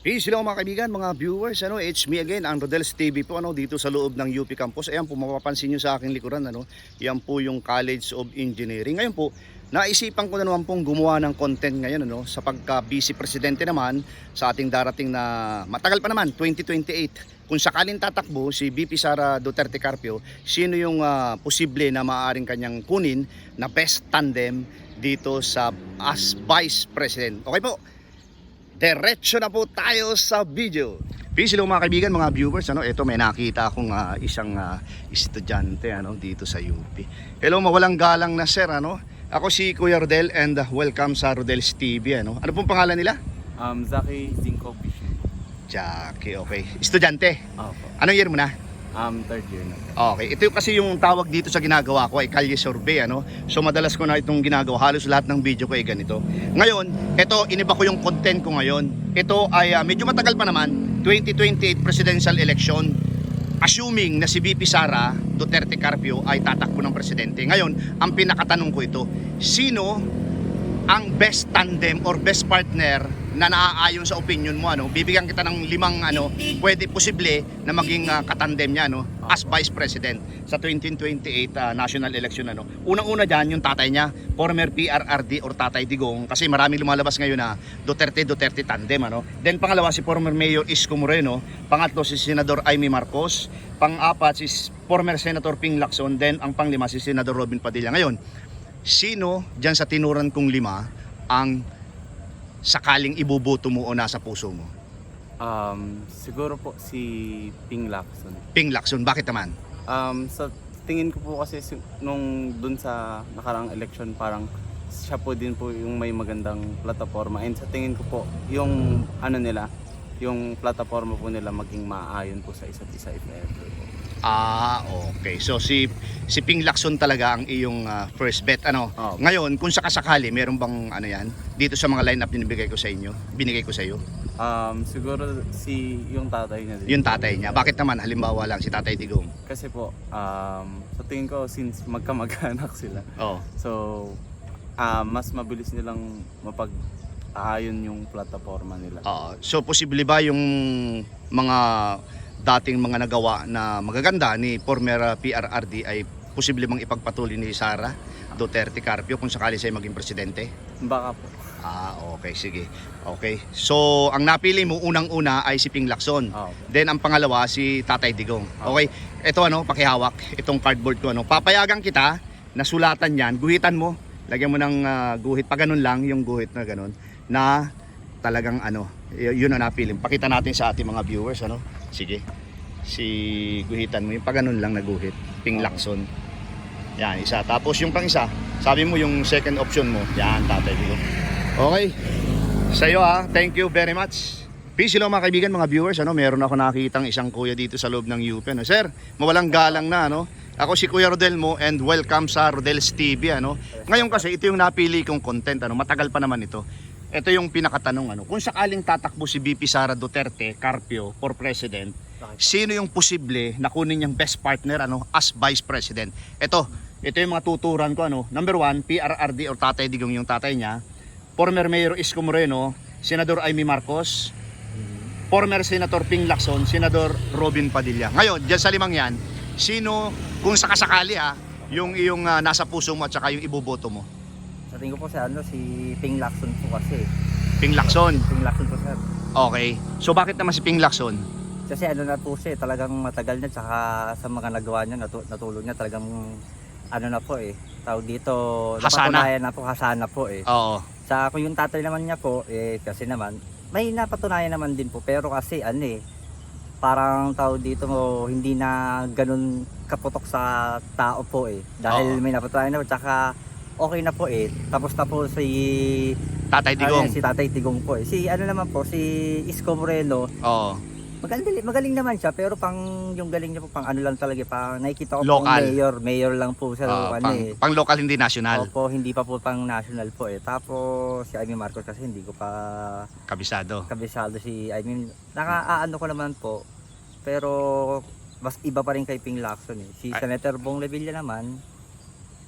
Peace hello mga kaibigan, mga viewers. Ano, it's me again, ang Rodels TV po ano dito sa loob ng UP campus. Ayan po mapapansin niyo sa aking likuran ano, yan po yung College of Engineering. Ngayon po, naisipan ko na naman pong gumawa ng content ngayon ano sa pagka vice presidente naman sa ating darating na matagal pa naman 2028. Kung sakaling tatakbo si VP Sara Duterte Carpio, sino yung ah, posible na maaaring kanyang kunin na best tandem dito sa as vice president. Okay po. Diretso na po tayo sa video. Peace hello mga kaibigan, mga viewers. Ano, ito may nakita akong ah, isang ah, estudyante ano dito sa UP. Hello, mawalang galang na sir ano. Ako si Kuya Rodel and ah, welcome sa Rodel's TV ano. Ano pong pangalan nila? Um, Zaki Zinko Vision. Jackie, okay. Estudyante. Opo. Anong year mo na? Um, third year na. Okay, ito yung kasi yung tawag dito sa ginagawa ko ay kalye survey ano. So madalas ko na itong ginagawa, halos lahat ng video ko ay ganito. Ngayon, ito iniba ko yung content ko ngayon. Ito ay ah, medyo matagal pa naman, 2028 presidential election. Assuming na si VP Sara Duterte Carpio ay tatakbo ng presidente. Ngayon, ang pinakatanong ko ito, sino ang best tandem or best partner na naaayon sa opinion mo ano? Bibigyan kita ng limang ano pwede posible na maging ah, katandem niya no as vice president sa 2028 ah, national election ano? Unang-una diyan yung tatay niya former PRRD or Tatay Digong kasi maraming lumalabas ngayon na Duterte Duterte tandem ano? Then pangalawa si former mayor Isko Moreno. Pangatlo si senador Amy Marcos. Pang-apat si former senator Ping Lacson. Then ang panglima si senador Robin Padilla. Ngayon sino dyan sa tinuran kong lima ang sakaling ibuboto mo o nasa puso mo? Um, siguro po si Ping Lacson. Ping Lacson, bakit naman? Um, sa tingin ko po kasi si- nung dun sa nakarang election parang siya po din po yung may magandang plataforma and sa tingin ko po yung ano nila yung plataforma po nila maging maayon po sa isa't isa if ever po. Ah, okay. So si si Ping Lacson talaga ang iyong ah, first bet ano. Oo. Ngayon, kung sakasakali, meron bang ano 'yan dito sa mga lineup na binigay ko sa inyo? Binigay ko sa iyo. Um, siguro si yung tatay niya din. Yung tatay niya. Bakit naman halimbawa lang si Tatay Digong? Kasi po um, sa tingin ko since magkamag-anak sila Oh. So, ah mas mabilis nilang mapag-aayon yung plataforma nila. Oo. so posible ba yung mga dating mga nagawa na magaganda ni former ah, PRRD ay posible bang ipagpatuloy ni Sara Duterte Carpio kung sakali siya maging presidente? Baka po. Ah, okay, sige. Okay. So, ang napili mo unang-una ay si Ping Lacson. Oh, Then ang pangalawa si Tatay Digong. Okay. Ito ano, pakihawak itong cardboard ko ano. Papayagan kita na sulatan 'yan, guhitan mo. Lagyan mo ng ah, guhit pa ganun lang yung guhit na ganun na talagang ano, yun ang napili. Pakita natin sa ating mga viewers ano. Sige. Si guhitan mo yung pa ganun lang na guhit, Ping Lacson. Yan, isa. Tapos yung pang isa, sabi mo yung second option mo. Yan, Tatay Digong. Okay. Sa iyo ha, thank you very much. Peace hello mga kaibigan, mga viewers. Ano, meron ako nakitang isang kuya dito sa loob ng UP. Ano. Sir, mawalang galang na. Ano. Ako si Kuya Rodel mo and welcome sa Rodel's TV. Ano. Ngayon kasi ito yung napili kong content. Ano. Matagal pa naman ito. Ito yung pinakatanong. Ano. Kung sakaling tatakbo si BP Sara Duterte Carpio for President, sino yung posible na kunin niyang best partner ano, as Vice President? Ito, ito yung mga tuturan ko. Ano. Number one, PRRD or Tatay Digong yung tatay niya former Mayor Isko Moreno, Senador Amy Marcos, former Senator Ping Lacson, Senador Robin Padilla. Ngayon, dyan sa limang yan, sino, kung sakasakali ha, yung iyong ah, nasa puso mo at saka yung iboboto mo? Sa tingin ko po si ano si Ping Lacson po kasi. Ping Lacson. Ping Lacson po sir. Okay. So bakit naman si Ping Lacson? Kasi ano na po siya, eh, talagang matagal na tsaka sa mga nagawa niya, natu- natulog niya talagang ano na po eh. Tawag dito, Hasana. napatunayan na po, hasana po eh. Oo. Sa kung yung tatay naman niya po, eh kasi naman, may napatunayan naman din po. Pero kasi ano eh, parang tao dito mo, hindi na ganun kaputok sa tao po eh. Dahil Oo. may napatunayan na po, tsaka okay na po eh. Tapos na po si Tatay Digong. Ano, si Tatay Tigong po eh. Si ano naman po, si Isko Moreno, Oo. magaling, magaling naman siya pero pang yung galing niya po pang ano lang talaga pang nakikita ko Local. pang mayor, mayor lang po siya ano pang, eh. pang local hindi national. Opo, hindi pa po pang national po eh. Tapos si Amy Marcos kasi hindi ko pa Kabisado. kabisado si I mean, nakaano ko naman po. Pero mas iba pa rin kay Ping Lacson eh. Si Ay. Senator Bong Revilla naman,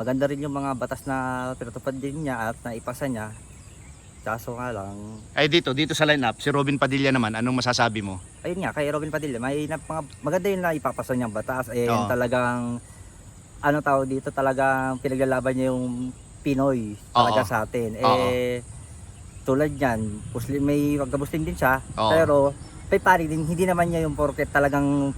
maganda rin yung mga batas na pinatupad din niya at naipasa niya. Kaso nga lang, Ay dito, dito sa lineup, si Robin Padilla naman, anong masasabi mo? ayun nga, kay Robin Padilla, may na, mga, maganda yung naipapasa niyang batas. Eh, Oo. talagang, ano tao dito, talagang pinaglalaban niya yung Pinoy talaga Oo. sa atin. Eh, tulad niyan, Muslim, may pagka-Muslim din siya, Oo. pero may pari din, hindi naman niya yung porket talagang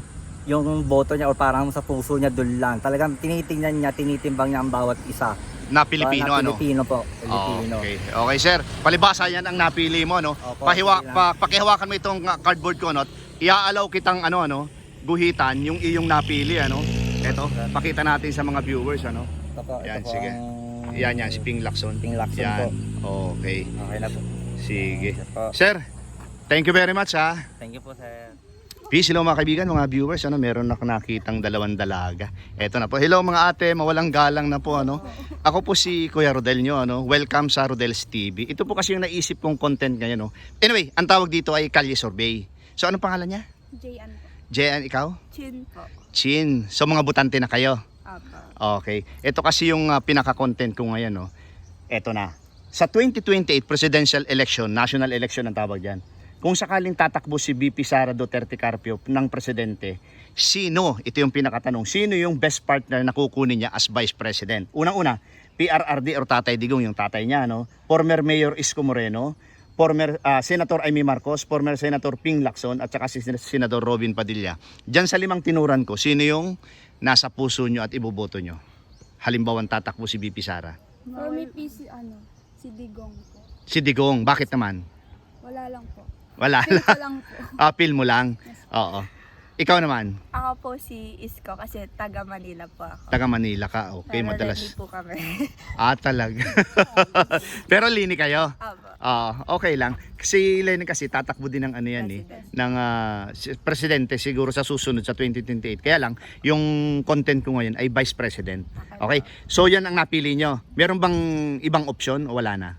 yung boto niya o parang sa puso niya doon lang. Talagang tinitingnan niya, tinitimbang niya ang bawat isa. Na Pilipino, Na ano? Pilipino po. Pilipino. Okay. Okay, sir. Palibasa yan ang napili mo, no? Opo, Pahiwa, pa, pakihawakan mo itong uh, cardboard ko, no? Iaalaw kitang ano, ano, guhitan yung iyong napili, ano? Ito, pakita natin sa mga viewers, ano? Ito po, ito Yan, po sige. ang Yan, yan, si Ping Lacson. Ping Lacson Yan. po. Okay. Okay na po. Sige. Sir, thank you very much, ha? Thank you po, sir. Peace, hello mga kaibigan, mga viewers, ano, meron ako nakitang dalawang dalaga. Eto na po. Hello mga ate, mawalang galang na po, ano. Ako po si Kuya Rodel nyo, ano. Welcome sa Rodel's TV. Ito po kasi yung naisip kong content ngayon, no. Anyway, ang tawag dito ay Kalye Survey. So, anong pangalan niya? Jayan po. Jen, ikaw? Chin po. Chin. So, mga butante na kayo. Apo. Okay. Ito kasi yung ah, pinaka-content ko ngayon, no. Ito na. Sa 2028 presidential election, national election ang tawag diyan. Kung sakaling tatakbo si BP Sara Duterte Carpio ng presidente, sino, ito yung pinakatanong, sino yung best partner na kukunin niya as vice president? Unang-una, PRRD or Tatay Digong, yung tatay niya, no? Former Mayor Isko Moreno, former ah, Senator Amy Marcos, former Senator Ping Lacson, at saka si Sen- Senador Robin Padilla. Diyan sa limang tinuran ko, sino yung nasa puso nyo at iboboto nyo? Halimbawa, tatakbo si BP Sara. For me, PC, ano, si Digong po. Si Digong, bakit naman? Wala lang po. Wala Feel lang. ko lang po. Appeal mo lang. Oo. Ikaw naman, Ako po si Isko kasi taga Manila po ako. taga Manila ka. Okay, Pero madalas. ready po kami. Ah, talaga. Pero lini kayo. Apo. Ah, okay lang. Kasi Lenny kasi tatakbo din ng ano yan eh, ng ah, si- presidente siguro sa susunod sa 2028. Kaya lang, yung content ko ngayon ay vice president. Okay? So yan ang napili nyo. Meron bang ibang option o wala na?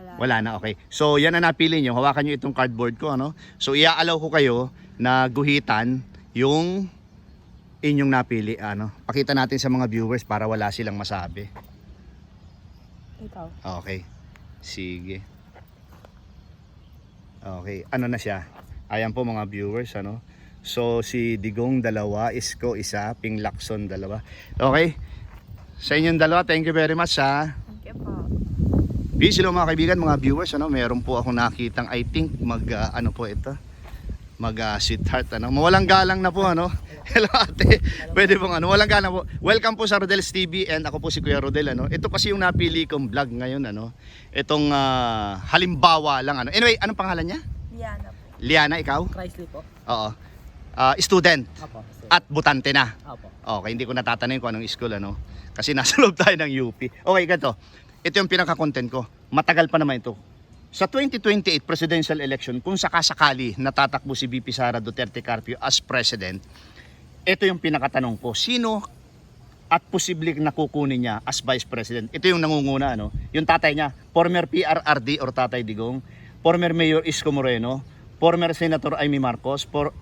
Wala. Wala na, okay. So, yan ang napili nyo. Hawakan nyo itong cardboard ko, ano? So, iaalaw ko kayo na guhitan yung inyong napili, ano? Pakita natin sa mga viewers para wala silang masabi. Ikaw. Okay. Sige. Okay. Ano na siya? Ayan po mga viewers, ano? So, si Digong dalawa, Isko isa, Ping Lacson dalawa. Okay. Sa inyong dalawa, thank you very much, ha? Peace hello mga kaibigan, mga viewers, ano, meron po ako nakitang I think mag ah, ano po ito. Mag ah, sweetheart ano. Mawalang galang na po ano. Hello ate. Pwede pong ano, walang galang po. Welcome po sa Rodel's TV and ako po si Kuya Rodel ano. Ito kasi yung napili kong vlog ngayon ano. Itong ah, halimbawa lang ano. Anyway, anong pangalan niya? Diana po. Liana ikaw? Chrysler po. Oo. Ah, student Apo. at butante na. Apo. Okay, hindi ko natatanong kung anong school ano. Kasi nasa loob tayo ng UP. Okay, ganito. Ito yung pinaka-content ko. Matagal pa naman ito. Sa 2028 presidential election, kung sakasakali natatakbo si BP Sara Duterte Carpio as president, ito yung pinakatanong ko. Sino at posibleng nakukunin niya as vice president? Ito yung nangunguna, ano? Yung tatay niya, former PRRD or Tatay Digong, former Mayor Isko Moreno, former Senator Amy Marcos, for,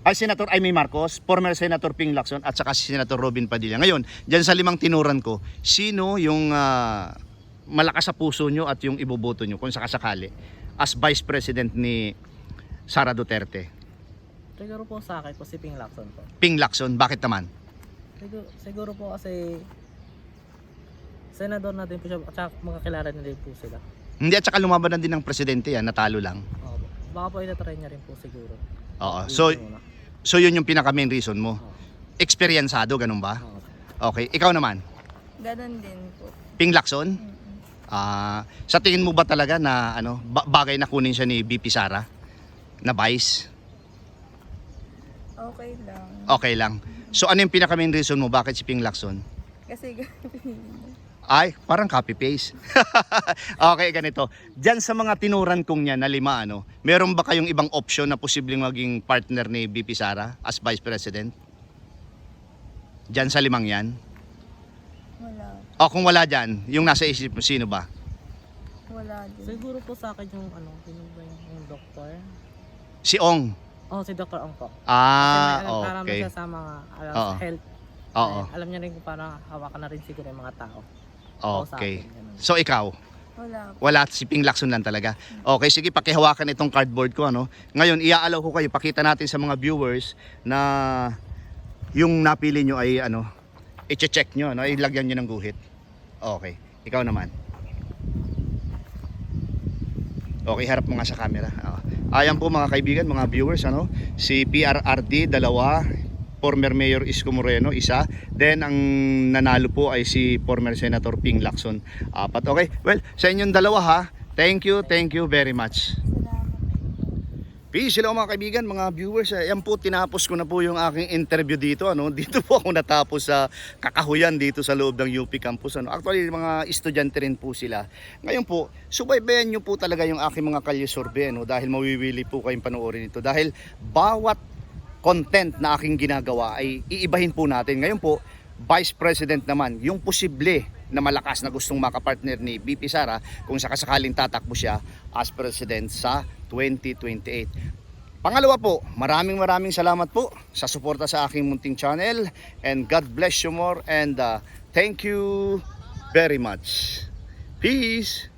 ay Senator Amy Marcos, former Senator Ping Lacson at saka si Senator Robin Padilla. Ngayon, diyan sa limang tinuran ko, sino yung ah, malakas sa puso nyo at yung iboboto nyo kung sakasakali as Vice President ni Sara Duterte? Siguro po sa akin po si Ping Lacson po. Ping Lacson, bakit naman? Siguro, siguro po kasi senador na din po siya at saka makakilala na din po sila. Hindi at saka lumaban na din ng presidente yan, natalo lang. Opo. Baka po itatry niya rin po siguro. Oo. So, so yun yung pinaka main reason mo. Eksperyensado, ganun ba? Oo. Okay. Ikaw naman, Ganon din po. Ping Lacson? Mm-mm. Ah, sa tingin mo ba talaga na ano, ba- bagay na kunin siya ni BP Sara na vice? Okay lang. Okay lang. So ano yung pinaka main reason mo bakit si Ping Lacson? Kasi Ay, parang copy paste. okay, ganito. Diyan sa mga tinuran kong niya na lima ano, meron ba kayong ibang option na posibleng maging partner ni BP Sara as Vice President? Diyan sa limang yan? O kung wala diyan, yung nasa isip mo sino ba? Wala din. Siguro po sa akin yung ano, sino ba yung, yung doktor? Si Ong. Oh, si Dr. Ong po. Ah, Kasi may alam, okay. siya sa mga alam, Oo. health. Oo. Eh, alam niya rin kung paano hawakan na rin siguro yung mga tao. Sa Okay. akin, ganun. So ikaw, Wala po. Wala, si Ping Lacson lang talaga. Okay, sige, pakihawakan itong cardboard ko. Ano? Ngayon, iaalaw ko kayo, pakita natin sa mga viewers na yung napili nyo ay ano, i-check nyo, no? ilagyan nyo ng guhit. Okay, ikaw naman. Okay, harap mo nga sa camera. Ah, Ayan po mga kaibigan, mga viewers, ano? Si PRRD, dalawa. Former Mayor Isko Moreno, isa. Then, ang nanalo po ay si former Senator Ping Lacson, apat. Okay, well, sa inyong dalawa ha. Thank you, thank you very much. Peace, hello mga kaibigan, mga viewers. Ayan po, tinapos ko na po yung aking interview dito. Ano? Dito po ako natapos sa kakahuyan dito sa loob ng UP campus. Ano? Actually, mga estudyante rin po sila. Ngayon po, subaybayan nyo po talaga yung aking mga kalye survey. Ano? Dahil mawiwili po kayong panoorin ito. Dahil bawat content na aking ginagawa ay iibahin po natin. Ngayon po, Vice President naman, yung posible na malakas na gustong makapartner ni BP Sara kung sakasakaling tatakbo siya as President sa 2028. Pangalawa po, maraming maraming salamat po sa suporta sa aking munting channel and God bless you more and uh, thank you very much. Peace!